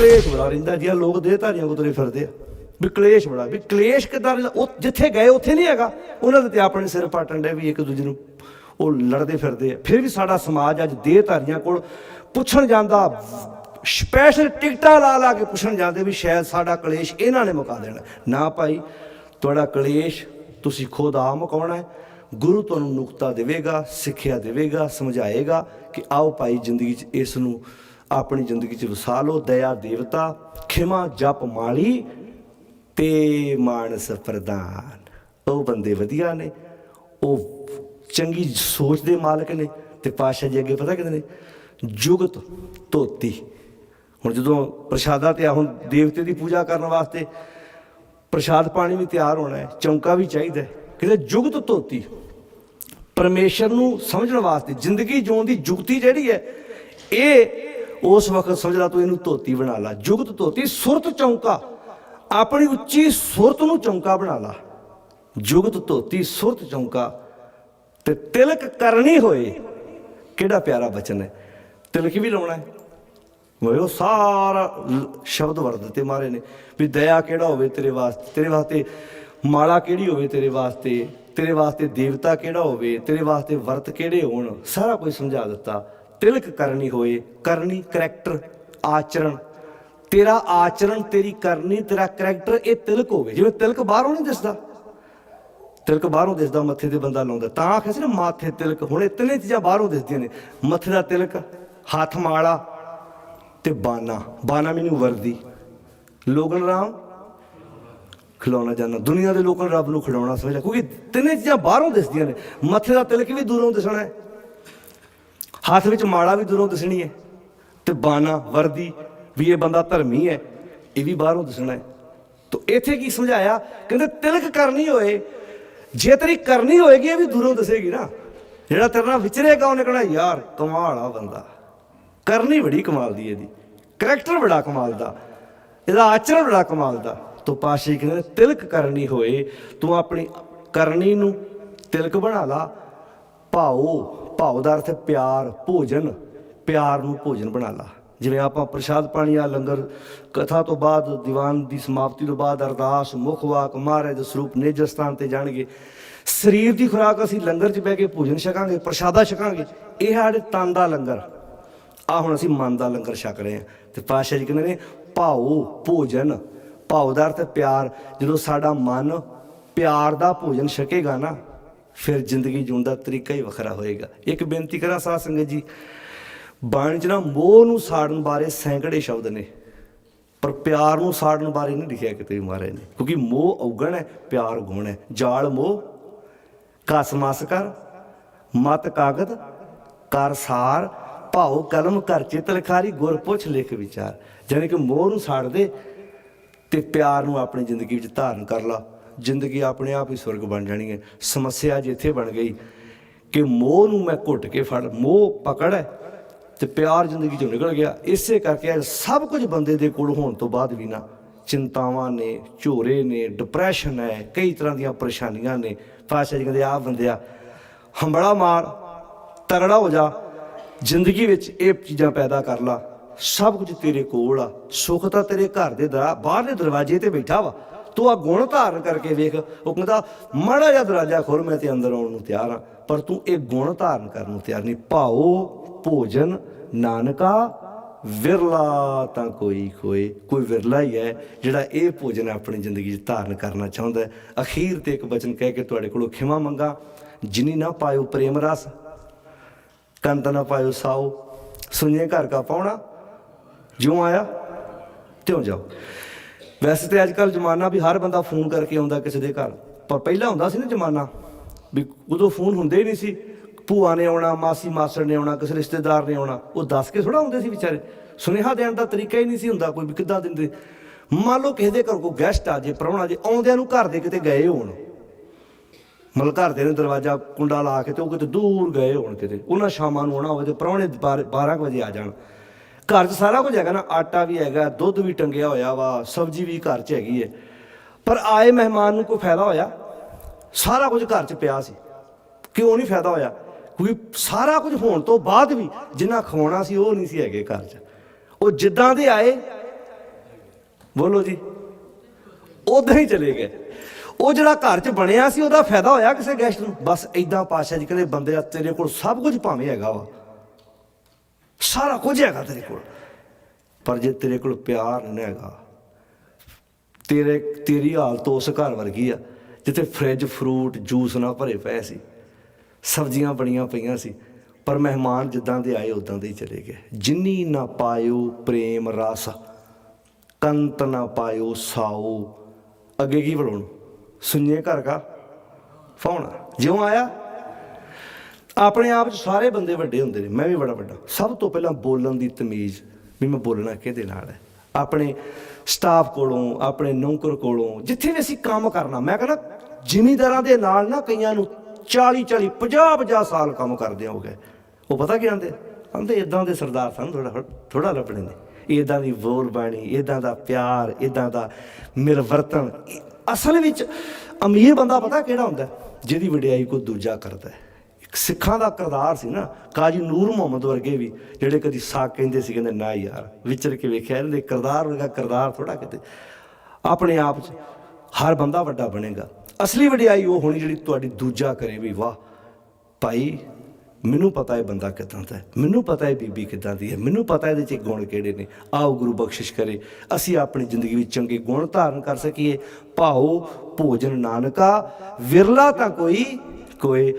ਕਲੇਸ਼ ਬੜਾ ਰਹਿੰਦਾ ਜੀ ਲੋਕ ਦੇਹਧਾਰੀਆਂ ਕੋ ਤੁਰੇ ਫਿਰਦੇ ਆ। ਵੀ ਕਲੇਸ਼ ਬੜਾ, ਵੀ ਕਲੇਸ਼ ਕਿੱਦਾਂ ਰਹਿੰਦਾ? ਉਹ ਜਿੱਥੇ ਗਏ, ਉੱਥੇ ਨਹੀਂ ਹੈਗਾ। ਉਹਨਾਂ ਦੇ ਤੇ ਆਪਣੇ ਸਿਰ ਪਾਟਣ ਦੇ ਵੀ ਇੱਕ ਦੂਜੇ ਨੂੰ ਉਹ ਲੜਦੇ ਫਿਰਦੇ ਆ। ਫਿਰ ਵੀ ਸਾਡਾ ਸਮਾਜ ਅੱਜ ਦੇਹਧਾਰੀਆਂ ਕੋਲ ਪੁੱਛਣ ਜਾਂਦਾ ਸਪੈਸ਼ਲ ਟਿਕਟਾਂ ਲਾ ਲਾ ਕੇ ਪੁੱਛਣ ਜਾਂਦੇ ਵੀ ਸ਼ਾਇਦ ਸਾਡਾ ਕਲੇਸ਼ ਇਹਨਾਂ ਨੇ ਮੁਕਾ ਦੇਣਾ। ਨਾ ਭਾਈ, ਤੁਹਾਡਾ ਕਲੇਸ਼ ਤੁਸੀਂ ਖੁਦ ਆ ਮੁਕਾਉਣਾ ਹੈ। ਗੁਰੂ ਤੁਹਾਨੂੰ ਨੁਕਤਾ ਦੇਵੇਗਾ, ਸਿੱਖਿਆ ਦੇਵੇਗਾ, ਸਮਝਾਏਗਾ ਕਿ ਆਓ ਭਾਈ ਜ਼ਿੰਦਗੀ 'ਚ ਇਸ ਨੂੰ ਆਪਣੀ ਜ਼ਿੰਦਗੀ 'ਚ ਵਸਾ ਲਓ, ਦਇਆ ਦੇਵਤਾ, ਖਿਮਾ ਜਪ ਮਾਲੀ ਤੇ ਮਾਨਸ ਪ੍ਰਦਾਨ ਉਹ ਬੰਦੇ ਵਧੀਆ ਨੇ, ਉਹ ਚੰਗੀ ਸੋਚ ਦੇ ਮਾਲਕ ਨੇ ਤੇ ਪਾਸ਼ਾ ਜੀ ਅੱਗੇ ਪਤਾ ਕਹਿੰਦੇ ਨੇ, ਜੁਗਤ ਧੋਤੀ। ਹੁਣ ਜਦੋਂ ਪ੍ਰਸ਼ਾਦਾ ਤੇ ਹੁਣ ਦੇਵਤੇ ਦੀ ਪੂਜਾ ਕਰਨ ਵਾਸਤੇ ਪ੍ਰਸ਼ਾਦ ਪਾਣੀ ਵੀ ਤਿਆਰ ਹੋਣਾ ਹੈ ਚੌਂਕਾ ਵੀ ਚਾਹੀਦਾ ਹੈ। ਕਹਿੰਦੇ ਜੁਗਤ ਧੋਤੀ। ਪਰਮੇਸ਼ਰ ਨੂੰ ਸਮਝਣ ਵਾਸਤੇ, ਜ਼ਿੰਦਗੀ ਜਿਉਣ ਦੀ ਜੁਗਤੀ ਜਿਹੜੀ ਹੈ, ਇਹ ਉਸ ਵਕਤ ਸਮਝ ਲਾ ਤੂੰ ਇਹਨੂੰ ਧੋਤੀ ਬਣਾ ਲਾ, ਜੁਗਤ ਧੋਤੀ, ਸੁਰਤ ਚੌਂਕਾ। ਆਪਣੀ ਉੱਚੀ ਸੁਰਤ ਨੂੰ ਚੌਂਕਾ ਬਣਾ ਲਾ। ਜੁਗਤ ਧੋਤੀ, ਸੁਰਤ ਚੌਂਕਾ। ਤੇ ਤਿਲਕ ਕਰਨੀ ਹੋਏ, ਕਿਹੜਾ ਪਿਆਰਾ ਬਚਨ ਹੈ? ਤਿਲਕ ਵੀ ਲਾਉਣਾ ਹੈ। ਉਹ ਸਾਰਾ ਸ਼ਬਦ ਵਰਦ ਤੇ ਮਾਰੇ ਨੇ, ਵੀ ਦਇਆ ਕਿਹੜਾ ਹੋਵੇ ਤੇਰੇ ਵਾਸਤੇ ਤੇਰੇ ਵਾਸਤੇ ਮਾਲਾ ਕਿਹੜੀ ਹੋਵੇ ਤੇਰੇ ਵਾਸਤੇ ਤੇਰੇ ਵਾਸਤੇ ਦੇਵਤਾ ਕਿਹੜਾ ਹੋਵੇ, ਤੇਰੇ ਵਾਸਤੇ ਵਰਤ ਕਿਹੜੇ ਹੋਣ, ਸਾਰਾ ਕੁਝ ਸਮਝਾ ਦਿੱਤਾ। ਤਿਲਕ ਕਰਨੀ ਹੋਏ, ਕਰਨੀ ਕਰੈਕਟਰ ਆਚਰਣ। ਤੇਰਾ ਆਚਰਣ, ਤੇਰੀ ਕਰਨੀ, ਤੇਰਾ ਕਰੈਕਟਰ, ਇਹ ਤਿਲਕ ਹੋਵੇ। ਜਿਵੇਂ ਤਿਲਕ ਬਾਹਰੋਂ ਨਹੀਂ ਦਿਸਦਾ। ਤਿਲਕ ਬਾਹਰੋਂ ਦਿਸਦਾ, ਮੱਥੇ ਤੇ ਬੰਦਾ ਲਾਉਂਦਾ। ਤਾਂ ਆਖਿਆ ਸੀ ਨਾ, ਮਾਥੇ ਤਿਲਕ। ਹੁਣ ਇਹ ਤਿੰਨੇ ਚੀਜ਼ਾਂ ਬਾਹਰੋਂ ਦਿਸਦੀਆਂ ਨੇ। ਮੱਥੇ ਦਾ ਤਿਲਕ, ਹੱਥ ਮਾਲਾ ਤੇ ਬਾਨਾ। ਬਾਨਾ ਮੈਨੂੰ ਵਰਦੀ। ਲੋਗਨ ਰਾਮ, ਖਿਲਾਉਣਾ ਜਾਣਾ ਦੁਨੀਆ ਦੇ ਲੋਕਾਂ ਰੱਬ ਨੂੰ ਖਿਡਾਉਣਾ ਸਮਝਿਆ ਕਿਉਂਕਿ ਤਿੰਨੇ ਚੀਜ਼ਾਂ ਬਾਹਰੋਂ ਦਿਸਦੀਆਂ ਨੇ। ਮੱਥੇ ਦਾ ਤਿਲਕ ਵੀ ਦੂਰੋਂ ਦਿਸਣਾ ਹੈ। ਹੱਥ ਵਿੱਚ ਮਾਲਾ ਵੀ ਦੂਰੋਂ ਦਿਸਣੀ ਹੈ ਤੇ ਬਾਣਾ, ਵਰਦੀ ਵੀ ਇਹ ਬੰਦਾ ਧਰਮੀ ਹੈ, ਇਹ ਵੀ ਬਾਹਰੋਂ ਦਿਸਣਾ ਹੈ। ਤੋ ਇੱਥੇ ਕੀ ਸਮਝਾਇਆ? ਕਹਿੰਦੇ ਤਿਲਕ ਕਰਨੀ ਹੋਏ, ਜੇ ਤੇਰੀ ਕਰਨੀ ਹੋਏਗੀ ਇਹ ਵੀ ਦੂਰੋਂ ਦਿਸੇਗੀ ਨਾ। ਜਿਹੜਾ ਤੇਰੇ ਨਾਲ ਵਿਚਰੇਗਾ ਉਹਨੇ ਕਹਣਾ, ਯਾਰ, ਕਮਾਲ ਆ ਬੰਦਾ। ਕਰਨੀ ਬੜੀ ਕਮਾਲ ਦੀ ਇਹਦੀ। ਕਰੈਕਟਰ ਬੜਾ ਕਮਾਲ ਦਾ। ਇਹਦਾ ਆਚਰਣ ਬੜਾ ਕਮਾਲ ਦਾ। ਤੋ ਪਾਸ਼ੇ ਕਹਿੰਦੇ, ਤਿਲਕ ਕਰਨੀ ਹੋਏ, ਤੂੰ ਆਪਣੀ ਕਰਨੀ ਨੂੰ ਤਿਲਕ ਬਣਾ ਲਾ। ਭਾਓ। ਭਾਉ ਦਾ ਅਰਥ ਪਿਆਰ, ਭੋਜਨ। ਪਿਆਰ ਨੂੰ ਭੋਜਨ ਬਣਾ ਲਾ। ਜਿਵੇਂ ਆਪਾਂ ਪ੍ਰਸ਼ਾਦ ਪਾਣੀ ਆ ਲੰਗਰ, ਕਥਾ ਤੋਂ ਬਾਅਦ ਦੀਵਾਨ ਦੀ ਸਮਾਪਤੀ ਤੋਂ ਬਾਅਦ ਅਰਦਾਸ, ਮੁਖ ਵਾਕ, ਮਹਾਰਾਜ ਸਰੂਪ ਨੇਜਰ ਸਥਾਨ ਤੇ ਜਾਣਗੇ। ਸਰੀਰ ਦੀ ਖੁਰਾਕ ਅਸੀਂ ਲੰਗਰ 'ਚ ਬਹਿ ਕੇ ਭੋਜਨ ਛਕਾਂਗੇ, ਪ੍ਰਸ਼ਾਦਾ ਛਕਾਂਗੇ। ਇਹ ਸਾਡੇ ਤਨ ਦਾ ਲੰਗਰ। ਆ ਹੁਣ ਅਸੀਂ ਮਨ ਦਾ ਲੰਗਰ ਛਕ ਰਹੇ ਹਾਂ। ਤੇ ਪਾਸ਼ਾ ਜੀ ਕਹਿੰਦੇ ਨੇ, ਭਾਉ, ਭੋਜਨ। ਭਾਉ ਦਾ ਅਰਥ ਪਿਆਰ। ਜਦੋਂ ਸਾਡਾ ਮਨ ਪਿਆਰ ਦਾ ਭੋਜਨ ਛਕੇਗਾ ਨਾ ਫਿਰ ਜ਼ਿੰਦਗੀ ਜਿਉਣ ਦਾ ਤਰੀਕਾ ਹੀ ਵੱਖਰਾ ਹੋਏਗਾ। ਇੱਕ ਬੇਨਤੀ ਕਰਾਂ ਸਾਧ ਸੰਗਤ ਜੀ, ਬਾਣੀ 'ਚ ਨਾ ਮੋਹ ਨੂੰ ਸਾੜਨ ਬਾਰੇ ਸੈਂਕੜੇ ਸ਼ਬਦ ਨੇ, ਪਰ ਪਿਆਰ ਨੂੰ ਸਾੜਨ ਬਾਰੇ ਨਹੀਂ ਲਿਖਿਆ ਕਿਤੇ ਵੀ ਮਹਾਰਾਜ ਨੇ। ਕਿਉਂਕਿ ਮੋਹ ਔਗਣ ਹੈ, ਪਿਆਰ ਗੁਣ ਹੈ। ਜਾਲ ਮੋਹ, ਕਸ ਮਸ ਕਰ, ਮਤ ਕਾਗਦ ਕਰ ਸਾਰ, ਭਾਉ ਕਲਮ ਕਰ ਚਿਤ ਲਿਖਾਰੀ ਗੁਰ ਪੁੱਛ ਲਿਖ ਵਿਚਾਰ। ਜਾਣੀ ਕਿ ਮੋਹ ਨੂੰ ਸਾੜ ਦੇ ਤੇ ਪਿਆਰ ਨੂੰ ਆਪਣੀ ਜ਼ਿੰਦਗੀ ਵਿੱਚ ਧਾਰਨ ਕਰ ਲਾ। ਜ਼ਿੰਦਗੀ ਆਪਣੇ ਆਪ ਹੀ ਸਵਰਗ ਬਣ ਜਾਣੀ ਹੈ। ਸਮੱਸਿਆ ਜਿੱਥੇ ਬਣ ਗਈ ਕਿ ਮੋਹ ਨੂੰ ਮੈਂ ਘੁੱਟ ਕੇ ਫੜ, ਮੋਹ ਪਕੜ ਹੈ ਤੇ ਪਿਆਰ ਜ਼ਿੰਦਗੀ ਚੋਂ ਨਿਕਲ ਗਿਆ। ਇਸੇ ਕਰਕੇ ਅੱਜ ਸਭ ਕੁਝ ਬੰਦੇ ਦੇ ਕੋਲ ਹੋਣ ਤੋਂ ਬਾਅਦ ਵੀ ਨਾ ਚਿੰਤਾਵਾਂ ਨੇ, ਝੋਰੇ ਨੇ ਡਿਪਰੈਸ਼ਨ ਹੈ, ਕਈ ਤਰ੍ਹਾਂ ਦੀਆਂ ਪਰੇਸ਼ਾਨੀਆਂ ਨੇ। ਪਾਸ਼ਾ ਜੀ ਕਹਿੰਦੇ ਆ ਬੰਦਿਆ ਹੰਬੜਾ ਮਾਰ, ਤਗੜਾ ਹੋ ਜਾ, ਜ਼ਿੰਦਗੀ ਵਿੱਚ ਇਹ ਚੀਜ਼ਾਂ ਪੈਦਾ ਕਰ ਲਾ। ਸਭ ਕੁਝ ਤੇਰੇ ਕੋਲ ਆ। ਸੁੱਖ ਤਾਂ ਤੇਰੇ ਘਰ ਦੇ ਦਰਾ ਬਾਹਰਲੇ ਦਰਵਾਜ਼ੇ ਤੇ ਬੈਠਾ ਵਾ। ਤੂੰ ਆ ਗੁਣ ਧਾਰਨ ਕਰਕੇ ਵੇਖ ਉਹ ਕਹਿੰਦਾ ਮਾੜਾ ਜਿਹਾ ਦਰਵਾਜ਼ਾ ਖੋਲ ਮੈਂ ਤੇ ਅੰਦਰ ਆਉਣ ਨੂੰ ਤਿਆਰ ਆ ਪਰ ਤੂੰ ਇਹ ਗੁਣ ਧਾਰਨ ਕਰਨ ਨੂੰ ਤਿਆਰ ਨਹੀਂ। ਭਾਓ ਭੋਜਨ, ਨਾਨਕਾ, ਵਿਰਲਾ ਤਾਂ ਕੋਈ ਕੋਈ ਕੋਈ ਵਿਰਲਾ ਹੀ ਹੈ ਜਿਹੜਾ ਇਹ ਭੋਜਨ ਆਪਣੀ ਜ਼ਿੰਦਗੀ 'ਚ ਧਾਰਨ ਕਰਨਾ ਚਾਹੁੰਦਾ ਹੈ। ਅਖੀਰ ਤੇ ਇੱਕ ਬਚਨ ਕਹਿ ਕੇ ਤੁਹਾਡੇ ਕੋਲੋਂ ਖਿਮਾ ਮੰਗਾ। ਜਿਨੀ ਨਾ ਪਾਇਓ ਪ੍ਰੇਮ ਰਸ ਕੰਤ ਨਾ ਪਾਇਓ ਸਾਓ ਸੁਣੀਏ ਘਰ ਕਾ ਪਾਉਣਾ ਜਿਉਂ ਆਇਆ, ਤਿਉਂ ਜਾਓ। ਵੈਸੇ ਤੇ ਅੱਜ ਕੱਲ ਜ਼ਮਾਨਾ ਵੀ ਹਰ ਬੰਦਾ ਫੋਨ ਕਰਕੇ ਆਉਂਦਾ ਕਿਸੇ ਦੇ ਘਰ, ਪਰ ਪਹਿਲਾਂ ਹੁੰਦਾ ਸੀ ਨਾ ਜ਼ਮਾਨਾ ਵੀ ਉਦੋਂ ਫੋਨ ਹੁੰਦੇ ਹੀ ਨਹੀਂ ਸੀ। ਭੂਆ ਨੇ ਆਉਣਾ, ਮਾਸੀ, ਮਾਸੜ ਨੇ ਆਉਣਾ, ਕਿਸੇ ਰਿਸ਼ਤੇਦਾਰ ਨੇ ਆਉਣਾ, ਉਹ ਦੱਸ ਕੇ ਥੋੜਾ ਹੁੰਦੇ ਸੀ ਵਿਚਾਰੇ। ਸੁਨੇਹਾ ਦੇਣ ਦਾ ਤਰੀਕਾ ਹੀ ਨਹੀਂ ਸੀ ਹੁੰਦਾ ਕੋਈ ਵੀ ਕਿੱਦਾਂ ਦਿੰਦੇ। ਮੰਨ ਲਓ ਕਿਸੇ ਦੇ ਘਰ ਕੋਈ ਗੈਸਟ ਆ ਜੇ, ਪ੍ਰਾਹੁਣਾ ਜੇ, ਆਉਂਦਿਆਂ ਨੂੰ ਘਰ ਦੇ ਕਿਤੇ ਗਏ ਹੋਣ। ਮਤਲਬ ਘਰ ਦੇ ਨੇ ਦਰਵਾਜ਼ਾ ਕੁੰਡਾ ਲਾ ਕੇ ਤੇ ਉਹ ਕਿਤੇ ਦੂਰ ਗਏ ਹੋਣ ਕਿਤੇ। ਉਹਨਾਂ ਸ਼ਾਮਾਂ ਨੂੰ ਆਉਣਾ ਹੋਵੇ ਤੇ ਪ੍ਰਾਹੁਣੇ 12 ਵਜੇ ਆ ਜਾਣ। ਘਰ 'ਚ ਸਾਰਾ ਕੁਝ ਹੈਗਾ ਨਾ, ਆਟਾ ਵੀ ਹੈਗਾ, ਦੁੱਧ ਵੀ ਟੰਗਿਆ ਹੋਇਆ ਵਾ, ਸਬਜ਼ੀ ਵੀ ਘਰ 'ਚ ਹੈਗੀ ਹੈ ਪਰ ਆਏ ਮਹਿਮਾਨ ਨੂੰ ਕੋਈ ਫਾਇਦਾ ਹੋਇਆ? ਸਾਰਾ ਕੁਝ ਘਰ 'ਚ ਪਿਆ ਸੀ। ਕਿਉਂ ਨਹੀਂ ਫਾਇਦਾ ਹੋਇਆ? ਕਿਉਂਕਿ ਸਾਰਾ ਕੁਝ ਹੋਣ ਤੋਂ ਬਾਅਦ ਵੀ ਜਿੰਨਾ ਖਵਾਉਣਾ ਸੀ, ਉਹ ਨਹੀਂ ਸੀ ਹੈਗੇ ਘਰ 'ਚ। ਉਹ ਜਿੱਦਾਂ ਦੇ ਆਏ, ਬੋਲੋ ਜੀ, ਉਦਾਂ ਹੀ ਚਲੇ ਗਏ। ਉਹ ਜਿਹੜਾ ਘਰ 'ਚ ਬਣਿਆ ਸੀ, ਉਹਦਾ ਫਾਇਦਾ ਹੋਇਆ ਕਿਸੇ ਗੈਸਟ ਨੂੰ? ਬਸ ਇਦਾਂ ਪਾਸ਼ਾ ਜੀ ਕਹਿੰਦੇ, ਬੰਦੇ ਤੇਰੇ ਕੋਲ ਸਭ ਕੁਝ ਭਾਵੇਂ ਹੈਗਾ ਵਾ। ਸਾਰਾ ਕੁਝ ਹੈਗਾ ਤੇਰੇ ਕੋਲ। ਪਰ ਜੇ ਤੇਰੇ ਕੋਲ ਪਿਆਰ ਨਹੀਂ ਹੈਗਾ, ਤੇਰੇ, ਤੇਰੀ ਹਾਲਤ ਉਸ ਘਰ ਵਰਗੀ ਆ, ਜਿੱਥੇ ਫ੍ਰਿਜ ਫਰੂਟ ਜੂਸ ਨਾ ਭਰੇ ਪਏ ਸੀ, ਸਬਜ਼ੀਆਂ ਬਣੀਆਂ ਪਈਆਂ ਸੀ, ਪਰ ਮਹਿਮਾਨ ਜਿੱਦਾਂ ਦੇ ਆਏ ਉਦਾਂ ਦੇ ਹੀ ਚਲੇ ਗਏ। ਜਿੰਨੀ ਨਾ ਪਾਇਓ ਪ੍ਰੇਮ ਰਸ, ਕੰਤ ਨਾ ਪਾਇਓ ਸਾਓ। ਅੱਗੇ ਕੀ ਬਣਾਉਣ? ਸੁਣੀਏ ਘਰ ਕਾ? ਫੌਣਾ, ਜਿਉਂ ਆਇਆ? ਆਪਣੇ ਆਪ 'ਚ ਸਾਰੇ ਬੰਦੇ ਵੱਡੇ ਹੁੰਦੇ ਨੇ, ਮੈਂ ਵੀ ਬੜਾ ਵੱਡਾ। ਸਭ ਤੋਂ ਪਹਿਲਾਂ ਬੋਲਣ ਦੀ ਤਮੀਜ਼ ਵੀ ਮੈਂ ਬੋਲਣਾ ਕਿਹਦੇ ਨਾਲ ਹੈ? ਆਪਣੇ ਸਟਾਫ ਕੋਲੋਂ, ਆਪਣੇ ਨੌਕਰ ਕੋਲੋਂ, ਜਿੱਥੇ ਵੀ ਅਸੀਂ ਕੰਮ ਕਰਨਾ, ਮੈਂ ਕਹਿੰਦਾ ਜ਼ਿਮੀਂਦਾਰਾਂ ਦੇ ਨਾਲ ਨਾ ਕਈਆਂ ਨੂੰ 40 40 50 50 ਸਾਲ ਕੰਮ ਕਰਦੇ ਹੋ ਗਏ। ਉਹ ਪਤਾ ਕੀ ਆਂਦੇ? ਆਂਦੇ ਇਦਾਂ ਦੇ ਸਰਦਾਰ ਸਨ ਥੋੜਾ ਥੋੜਾ ਲੱਭਣੇ ਨੇ। ਇਦਾਂ ਦੀ ਬੋਲ ਬਾਣੀ ਇਦਾਂ ਦਾ ਪਿਆਰ ਇਦਾਂ ਦਾ ਮਿਲਵਰਤਨ ਅਸਲ ਵਿੱਚ ਅਮੀਰ ਬੰਦਾ ਪਤਾ ਕਿਹੜਾ ਹੁੰਦਾ? ਜਿਹਦੀ ਵਡਿਆਈ ਕੋਈ ਦੂਜਾ ਕਰਦਾ ਹੈ। ਸਿੱਖਾਂ ਦਾ ਕਰਦਾਰ ਸੀ ਨਾ, ਕਾਜੀ ਨੂਰ ਮੁਹੰਮਦ ਵਰਗੇ ਵੀ, ਜਿਹੜੇ ਕਦੀ ਸਾਕ ਕਹਿੰਦੇ ਸੀ, ਕਹਿੰਦੇ ਨਾ ਯਾਰ, ਵਿਚਰ ਕੇ ਵੇਖਿਆ ਇਹਨਾਂ ਦੇ ਕਰਦਾਰ ਵਰਗਾ ਕਰਦਾਰ ਥੋੜਾ ਕਿਤੇ। ਆਪਣੇ ਆਪ 'ਚ ਹਰ ਬੰਦਾ ਵੱਡਾ ਬਣੇਗਾ। ਅਸਲੀ ਵਡਿਆਈ ਉਹ ਹੋਣੀ ਜਿਹੜੀ ਤੁਹਾਡੀ ਦੂਜਾ ਕਰੇ ਵੀ, ਵਾਹ, ਭਾਈ, ਮੈਨੂੰ ਪਤਾ ਹੈ ਬੰਦਾ ਕਿਦਾਂ ਦਾ ਹੈ, ਮੈਨੂੰ ਪਤਾ ਹੈ ਬੀਬੀ ਕਿਦਾਂ ਦੀ ਹੈ, ਮੈਨੂੰ ਪਤਾ ਇਹਦੇ 'ਚ ਗੁਣ ਕਿਹੜੇ ਨੇ। ਆਓ ਗੁਰੂ ਬਖਸ਼ਿਸ਼ ਕਰੇ, ਅਸੀਂ ਆਪਣੀ ਜ਼ਿੰਦਗੀ ਵਿੱਚ ਚੰਗੇ ਗੁਣ ਧਾਰਨ ਕਰ ਸਕੀਏ। ਭਾਓ ਭੋਜਨ ਨਾਨਕਾ, ਵਿਰਲਾ ਤਾਂ ਕੋਈ ਕੋਏ